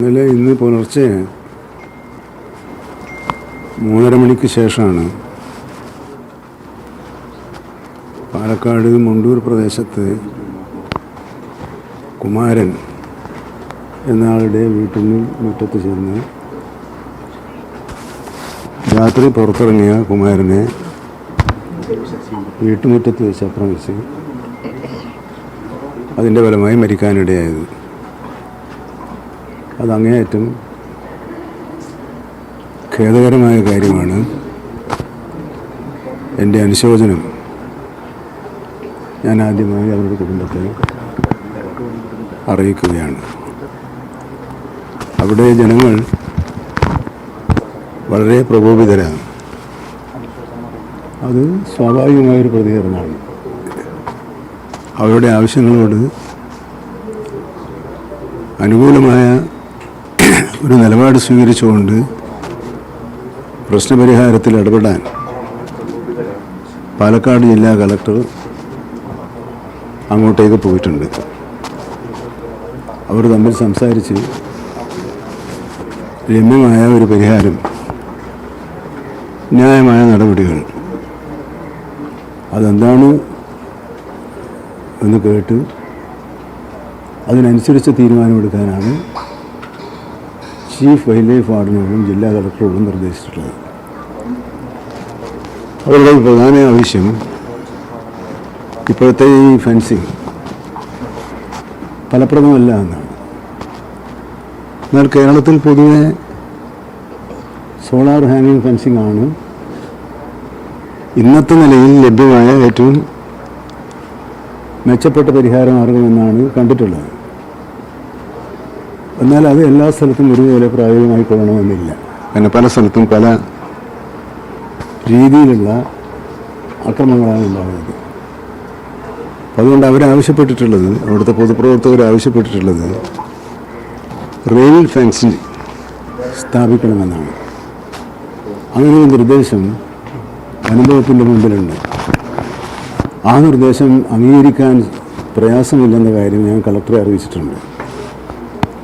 ഇന്നലെ ഇന്ന് പുലർച്ചെ മൂന്നര മണിക്ക് ശേഷമാണ് പാലക്കാട് മുണ്ടൂർ പ്രദേശത്ത് കുമാരൻ എന്നയാളുടെ വീട്ടിൽ മുറ്റത്ത് ചെന്ന് രാത്രി പുറത്തിറങ്ങിയ കുമാരനെ വീട്ടുമുറ്റത്ത് വെച്ച് അപ്രമിച്ച് അതിന്റെ ഫലമായി മരിക്കാനിടയായത്. അത് അങ്ങേയറ്റം ഖേദകരമായ കാര്യമാണ് എന്റെ അനുശോചനം. ഞാൻ ആദ്യമായി അവരുടെ കുടുംബത്തെ അറിയിക്കുകയാണ്. അവിടെ ജനങ്ങൾ വളരെ പ്രകോപിതരാണ്. അത് സ്വാഭാവികമായൊരു പ്രതികരണമാണ്. അവരുടെ ആവശ്യങ്ങളോട് അനുകൂലമായ ഒരു നിലപാട് സ്വീകരിച്ചുകൊണ്ട് പ്രശ്നപരിഹാരത്തിൽ ഇടപെടാൻ പാലക്കാട് ജില്ലാ കളക്ടർ അങ്ങോട്ടേക്ക് പോയിട്ടുണ്ട്. അവർ തമ്മിൽ സംസാരിച്ച് രമ്യമായ ഒരു പരിഹാരം ന്യായമായ നടപടികൾ അതെന്താണ് എന്ന് കേട്ട് അതിനനുസരിച്ച് തീരുമാനമെടുക്കാനാണ് ചീഫ് വൈൽഡ് ലൈഫ് വാർഡിനോടും ജില്ലാ കളക്ടറോടും നിർദ്ദേശിച്ചിട്ടുള്ളത്. അവരുടെ പ്രധാന ആവശ്യം ഇപ്പോഴത്തെ ഈ ഫെൻസിങ് ഫലപ്രദമല്ല എന്നാണ്. എന്നാൽ കേരളത്തിൽ പൊതുവെ സോളാർ ഹാങ്ങിങ് ഫെൻസിങ് ആണ് ഇന്നത്തെ നിലയിൽ ലഭ്യമായ ഏറ്റവും മെച്ചപ്പെട്ട പരിഹാര മാർഗമെന്നാണ് കണ്ടിട്ടുള്ളത്. എന്നാൽ അത് എല്ലാ സ്ഥലത്തും ഒരുപോലെ പ്രായോഗികമായി കൊള്ളണമെന്നില്ല. പിന്നെ പല സ്ഥലത്തും പല രീതിയിലുള്ള അക്രമങ്ങളാണ് ഉണ്ടാകുന്നത് അതുകൊണ്ട് അവരാവശ്യപ്പെട്ടിട്ടുള്ളത് അവിടുത്തെ പൊതുപ്രവർത്തകർ ആവശ്യപ്പെട്ടിട്ടുള്ളത് റെയിൽ ഫെൻസിങ് സ്ഥാപിക്കണമെന്നാണ്. അങ്ങനെ ഒരു നിർദ്ദേശം അനുഭവത്തിന്റെ മുമ്പിലുണ്ട്. ആ നിർദ്ദേശം അംഗീകരിക്കാൻ പ്രയാസമില്ലെന്ന കാര്യം ഞാൻ കളക്ടറെ അറിയിച്ചിട്ടുണ്ട്.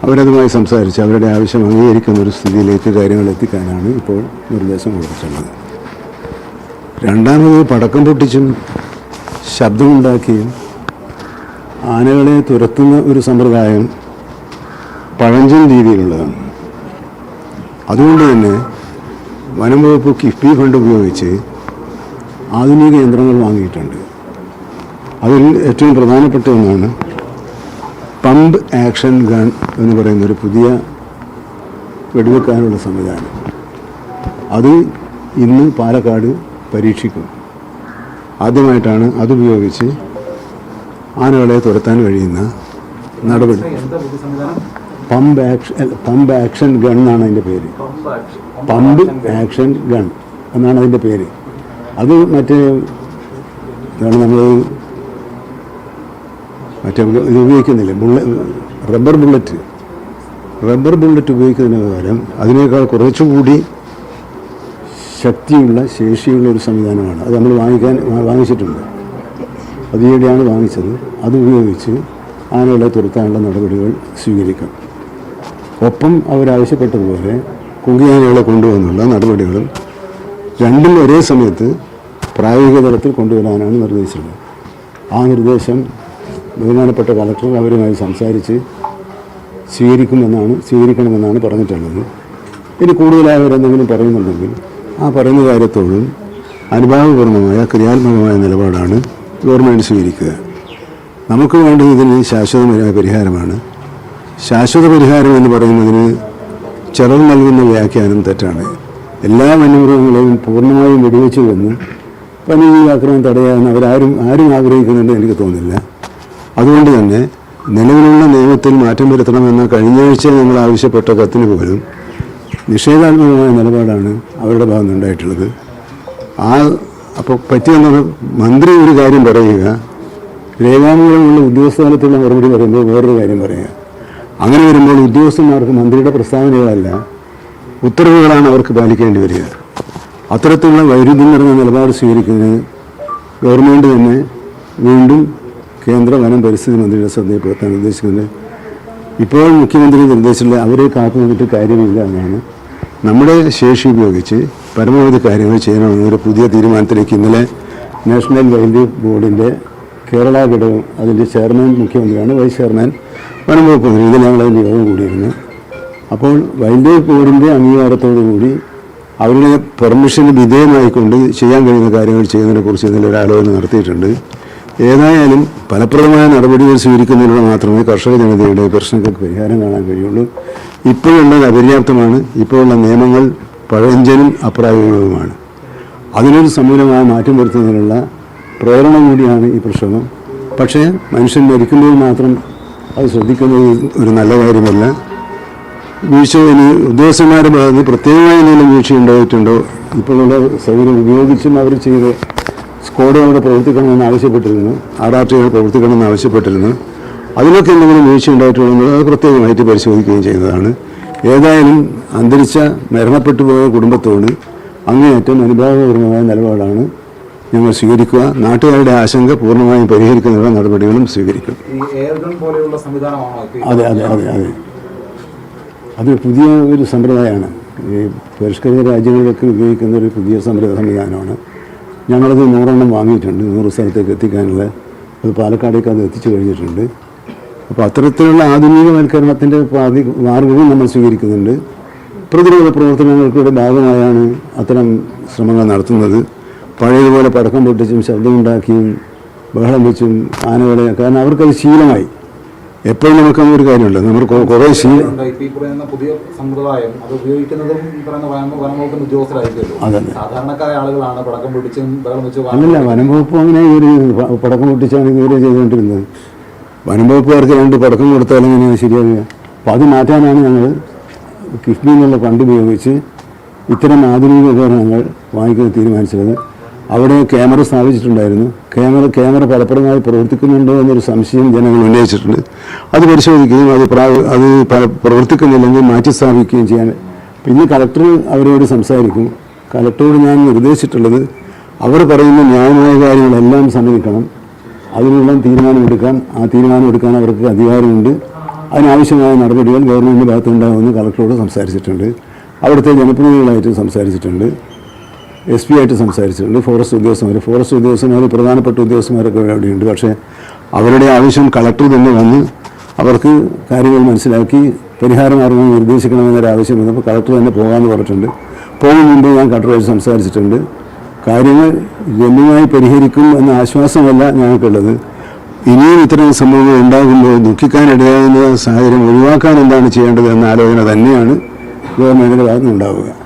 അവരതുമായി സംസാരിച്ച് അവരുടെ ആവശ്യം അംഗീകരിക്കുന്ന ഒരു സ്ഥിതിയിലേക്ക് കാര്യങ്ങൾ എത്തിക്കാനാണ് ഇപ്പോൾ നിർദ്ദേശം കൊടുത്തിട്ടുള്ളത്. രണ്ടാമത് പടക്കം പൊട്ടിച്ചും ശബ്ദമുണ്ടാക്കിയും ആനകളെ തുരത്തുന്ന ഒരു സമ്പ്രദായം പഴഞ്ചൻ രീതിയിലുള്ളതാണ്. അതുകൊണ്ട് തന്നെ വനം വകുപ്പ് കിഫ്ബി ഫണ്ട് ഉപയോഗിച്ച് ആധുനിക യന്ത്രങ്ങൾ വാങ്ങിയിട്ടുണ്ട്. അതിൽ ഏറ്റവും പ്രധാനപ്പെട്ട ഒന്നാണ് പമ്പ് ആക്ഷൻ ഗൺ എന്ന് പറയുന്ന ഒരു പുതിയ വെടിവെക്കാനുള്ള സംവിധാനം. അത് ഇന്ന് പാലക്കാട് പരീക്ഷിക്കും. ആദ്യമായിട്ടാണ് അതുപയോഗിച്ച് ആനകളെ തുരത്താൻ കഴിയുന്ന നടപടി. Pump action pump action gun എന്നാണ് അതിന്റെ പേര്. പമ്പ് ആക്ഷൻ ഗൺ എന്നാണ് അതിന്റെ പേര്. അത് മറ്റേ നമ്മൾ മറ്റേ ഇത് ഉപയോഗിക്കുന്നില്ല? ബുള്ള റബ്ബർ ബുള്ളറ്റ് റബ്ബർ ബുള്ളറ്റ് ഉപയോഗിക്കുന്നതിന് പകരം അതിനേക്കാൾ കുറച്ചുകൂടി ശക്തിയുള്ള ശേഷിയുള്ള ഒരു സംവിധാനമാണ്. അത് നമ്മൾ വാങ്ങിക്കാൻ വാങ്ങിച്ചിട്ടുണ്ട്. അതിനിടെയാണ് വാങ്ങിച്ചത്. അത് ഉപയോഗിച്ച് ആനകളെ തുരത്താനുള്ള നടപടികൾ സ്വീകരിക്കാം. ഒപ്പം അവരാവശ്യപ്പെട്ടതുപോലെ കുങ്കിയാനകളെ കൊണ്ടുവന്നുള്ള നടപടികളും രണ്ടും ഒരേ സമയത്ത് പ്രായോഗിക തലത്തിൽ കൊണ്ടുവരാനാണ് നിർദ്ദേശിച്ചത്. ആ നിർദ്ദേശം ബഹുമാനപ്പെട്ട കളക്ടർ അവരുമായി സംസാരിച്ച് സ്വീകരിക്കുമെന്നാണ് സ്വീകരിക്കണമെന്നാണ് പറഞ്ഞിട്ടുള്ളത്. ഇനി കൂടുതലായി അവരെന്തെങ്കിലും പറയുന്നുണ്ടെങ്കിൽ ആ പറയുന്ന കാര്യത്തോടും അനുഭാവപൂർണമായ ക്രിയാത്മകമായ നിലപാടാണ് ഗവൺമെന്റ് സ്വീകരിക്കുക. നമുക്ക് വേണ്ടത് ഇതിന് ശാശ്വതമായ പരിഹാരമാണ്. ശാശ്വത പരിഹാരം എന്ന് പറയുന്നതിന് ചിലർ നൽകുന്ന വ്യാഖ്യാനം തെറ്റാണ്. എല്ലാ വന്യമൃഗങ്ങളെയും പൂർണമായും വെടിവെച്ചു കൊന്ന് പനി ആക്രമണം തടയാൻ അവരാരും ആരും ആഗ്രഹിക്കുന്നുണ്ടെന്ന് എനിക്ക് തോന്നുന്നില്ല. അതുകൊണ്ട് തന്നെ നിലവിലുള്ള നിയമത്തിൽ മാറ്റം വരുത്തണമെന്ന കഴിഞ്ഞ ആഴ്ച ഞങ്ങൾ ആവശ്യപ്പെട്ട കത്തിന് പോലും നിഷേധാത്മകമായ നിലപാടാണ് അവരുടെ ഭാഗത്ത് ഉണ്ടായിട്ടുള്ളത്. ആ അപ്പോൾ പറ്റിയെന്നത് മന്ത്രി ഒരു കാര്യം പറയുക രേഖാമൂലമുള്ള ഉദ്യോഗസ്ഥാനത്തുള്ള മറുപടി പറയുമ്പോൾ വേറൊരു കാര്യം പറയുക. അങ്ങനെ വരുമ്പോൾ ഉദ്യോഗസ്ഥന്മാർക്ക് മന്ത്രിയുടെ പ്രസ്താവനകളല്ല ഉത്തരവുകളാണ് അവർക്ക് പാലിക്കേണ്ടി വരിക. അത്തരത്തിലുള്ള വൈരുദ്ധ്യം നിറഞ്ഞ നിലപാട് സ്വീകരിക്കുന്നതിന് ഗവൺമെന്റ് തന്നെ വീണ്ടും കേന്ദ്ര വനം പരിസ്ഥിതി മന്ത്രിയുടെ ശ്രദ്ധയിൽപ്പെടുത്താൻ ഉദ്ദേശിക്കുന്നത് ഇപ്പോൾ മുഖ്യമന്ത്രി നിർദ്ദേശിച്ചില്ല അവരെ കാത്തു നിന്നിട്ട് കാര്യമില്ല എന്നാണ്. നമ്മുടെ ശേഷി ഉപയോഗിച്ച് പരമാവധി കാര്യങ്ങൾ ചെയ്യണമെന്നൊരു പുതിയ തീരുമാനത്തിലേക്ക് ഇന്നലെ നാഷണൽ വൈൽഡ് ബോർഡിന്റെ കേരള ഘടകം അതിന്റെ ചെയർമാൻ മുഖ്യമന്ത്രിയാണ് വൈസ് ചെയർമാൻ വനം വകുപ്പ് മന്ത്രി. ഇതിൽ ഞങ്ങൾ അതിന്റെ യോഗം കൂടിയിരുന്നു. അപ്പോൾ വൈൽഡ് ലൈഫ് ബോർഡിന്റെ അംഗീകാരത്തോടു കൂടി അവരുടെ പെർമിഷന് വിധേയമായിക്കൊണ്ട് ചെയ്യാൻ കഴിയുന്ന കാര്യങ്ങൾ ചെയ്യുന്നതിനെക്കുറിച്ച് ഇന്നലെ ഒരു ആലോചന നടത്തിയിട്ടുണ്ട്. ഏതായാലും ഫലപ്രദമായ നടപടികൾ സ്വീകരിക്കുന്നതിലൂടെ മാത്രമേ കർഷക ജനതയുടെ പ്രശ്നങ്ങൾക്ക് പരിഹാരം കാണാൻ കഴിയുള്ളൂ. ഇപ്പോഴുള്ളത് അപര്യാപ്തമാണ്. ഇപ്പോഴുള്ള നിയമങ്ങൾ പഴഞ്ചനും അപ്രായോഗികവുമാണ്. അതിനൊരു സമൂലമായ മാറ്റം വരുത്തുന്നതിനുള്ള പ്രേരണ കൂടിയാണ് ഈ പ്രശ്നം പക്ഷേ മനുഷ്യൻ മരിക്കുമ്പോൾ മാത്രം അത് ശ്രദ്ധിക്കുന്നത് ഒരു നല്ല കാര്യമല്ല. വീഴ്ച ഇനി ഉദ്യോഗസ്ഥന്മാരുടെ ഭാഗത്ത് പ്രത്യേകമായ എന്തെങ്കിലും വീഴ്ച ഉണ്ടായിട്ടുണ്ടോ ഇപ്പോഴുള്ള സൗകര്യം ഉപയോഗിച്ചും അവർ ചെയ്ത് സ്ക്വാഡ് അവിടെ പ്രവർത്തിക്കണമെന്ന് ആവശ്യപ്പെട്ടിരുന്നു. ആർ ആർ ടികൾ പ്രവർത്തിക്കണമെന്ന് ആവശ്യപ്പെട്ടിരുന്നു. അതിനൊക്കെ എന്തെങ്കിലും വീഴ്ച ഉണ്ടായിട്ടുള്ളത് അത് പ്രത്യേകമായിട്ട് പരിശോധിക്കുകയും ചെയ്യുന്നതാണ് ഏതായാലും അന്തരിച്ച മരണപ്പെട്ടു പോയ കുടുംബത്തോട് അങ്ങേയറ്റം അനുഭാവപൂർവമായ നിലപാടാണ് ഞങ്ങൾ സ്വീകരിക്കുക. നാട്ടുകാരുടെ ആശങ്ക പൂർണമായും പരിഹരിക്കുന്നതിനുള്ള നടപടികളും സ്വീകരിക്കും. അതെ? അതെ അതെ അതെ അത്. പുതിയ ഒരു സമ്പ്രദായമാണ്. ഈ പരിഷ്കൃത രാജ്യങ്ങളിലൊക്കെ ഉപയോഗിക്കുന്ന ഒരു പുതിയ സമ്പ്രദായ സംവിധാനമാണ്. ഞങ്ങളത് നൂറെണ്ണം വാങ്ങിയിട്ടുണ്ട്. നൂറ് സ്ഥലത്തേക്ക് എത്തിക്കാനുള്ള. അത് പാലക്കാടേക്ക് അത് എത്തിച്ചു കഴിഞ്ഞിട്ടുണ്ട്. അപ്പോൾ അത്തരത്തിലുള്ള ആധുനികവൽക്കരണത്തിന്റെ പാതി മാർഗവും നമ്മൾ സ്വീകരിക്കുന്നുണ്ട്. പ്രതിരോധ പ്രവർത്തനങ്ങൾക്കൂടെ ഭാഗമായാണ് അത്തരം ശ്രമങ്ങൾ നടത്തുന്നത്. പഴയതുപോലെ പടക്കം പൊട്ടിച്ചും ശബ്ദമുണ്ടാക്കിയും ബഹളം വെച്ചും ആനകളെ കാരണം അവർക്കത് ശീലമായി. എപ്പോഴും നമുക്ക് അങ്ങനെ ഒരു കാര്യമില്ല. നമ്മൾ കുറേ ശീലം പുതിയ സമ്പ്രദായം അത് ഉപയോഗിക്കുന്നതും ഈ പറയുന്ന വനം വനംവകുപ്പിന്റെ ഉദ്യോഗസ്ഥരായിരിക്കുമല്ലോ. അതെ അതെ സാധാരണക്കാരായ ആളുകളാണ് പടക്കം പൊട്ടിച്ചും അല്ലല്ല അങ്ങനെ ഒരു പടക്കം പൊട്ടിച്ചാണ് ഇതുവരെ ചെയ്തുകൊണ്ടിരുന്നത്. വനം വകുപ്പുകാർക്ക് രണ്ട് പടക്കം കൊടുത്താൽ എങ്ങനെയാണ് ശരിയാവുക? അപ്പോൾ അത് മാറ്റാനാണ് ഞങ്ങൾ കിഫ്ബി എന്നുള്ള ഫണ്ട് ഉപയോഗിച്ച് ഇത്തരം ആധുനിക ഉപകരണങ്ങൾ വാങ്ങിക്കാൻ തീരുമാനിച്ചത്. അവിടെ ക്യാമറ സ്ഥാപിച്ചിട്ടുണ്ടായിരുന്നു. ക്യാമറ ക്യാമറ ഫലപ്രദമായി പ്രവർത്തിക്കുന്നുണ്ടോ എന്നൊരു സംശയം ജനങ്ങൾ ഉന്നയിച്ചിട്ടുണ്ട്. അത് പരിശോധിക്കുകയും അത് അത് പ്രവർത്തിക്കുന്നില്ലെങ്കിൽ മാറ്റി സ്ഥാപിക്കുകയും ചെയ്യാൻ. പിന്നെ കളക്ടർ അവരോട് സംസാരിക്കും. കളക്ടറോട് ഞാൻ നിർദ്ദേശിച്ചിട്ടുള്ളത് അവർ പറയുന്ന ന്യായമായ കാര്യങ്ങളെല്ലാം സമ്മതിക്കണം അതിനുള്ള തീരുമാനമെടുക്കാൻ ആ തീരുമാനമെടുക്കാൻ അവർക്ക് അധികാരമുണ്ട്. അതിനാവശ്യമായ നടപടികൾ ഗവൺമെന്റ് ഭാഗത്തുണ്ടാകുമെന്ന് കളക്ടറോട് സംസാരിച്ചിട്ടുണ്ട്. അവിടുത്തെ ജനപ്രതിനിധികളായിട്ട് സംസാരിച്ചിട്ടുണ്ട്. എസ് പി ആയിട്ട് സംസാരിച്ചിട്ടുണ്ട്. ഫോറസ്റ്റ് ഉദ്യോഗസ്ഥന്മാർ ഫോറസ്റ്റ് ഉദ്യോഗസ്ഥന്മാർ പ്രധാനപ്പെട്ട ഉദ്യോഗസ്ഥന്മാരൊക്കെ അവിടെയുണ്ട്. പക്ഷേ അവരുടെ ആവശ്യം കളക്ടർ തന്നെ വന്ന് അവർക്ക് കാര്യങ്ങൾ മനസ്സിലാക്കി പരിഹാരമാർഗം നിർദ്ദേശിക്കണമെന്നൊരു ആവശ്യം വന്നപ്പോൾ കളക്ടർ തന്നെ പോകാമെന്ന് പറഞ്ഞിട്ടുണ്ട്. പോകും മുമ്പ് ഞാൻ കളക്ടറുമായിട്ട് സംസാരിച്ചിട്ടുണ്ട്. കാര്യങ്ങൾ രമ്യമായി പരിഹരിക്കും എന്ന ആശ്വാസമല്ല ഞങ്ങൾക്കുള്ളത്. ഇനിയും ഇത്തരം സംഭവങ്ങൾ ഉണ്ടാകുമ്പോൾ ദുഃഖിക്കാനിടയാകുന്ന സാഹചര്യം ഒഴിവാക്കാൻ എന്താണ് ചെയ്യേണ്ടത് എന്ന ആലോചന തന്നെയാണ് ഗവൺമെന്റിന്റെ ഭാഗത്തുനിന്നുണ്ടാവുക.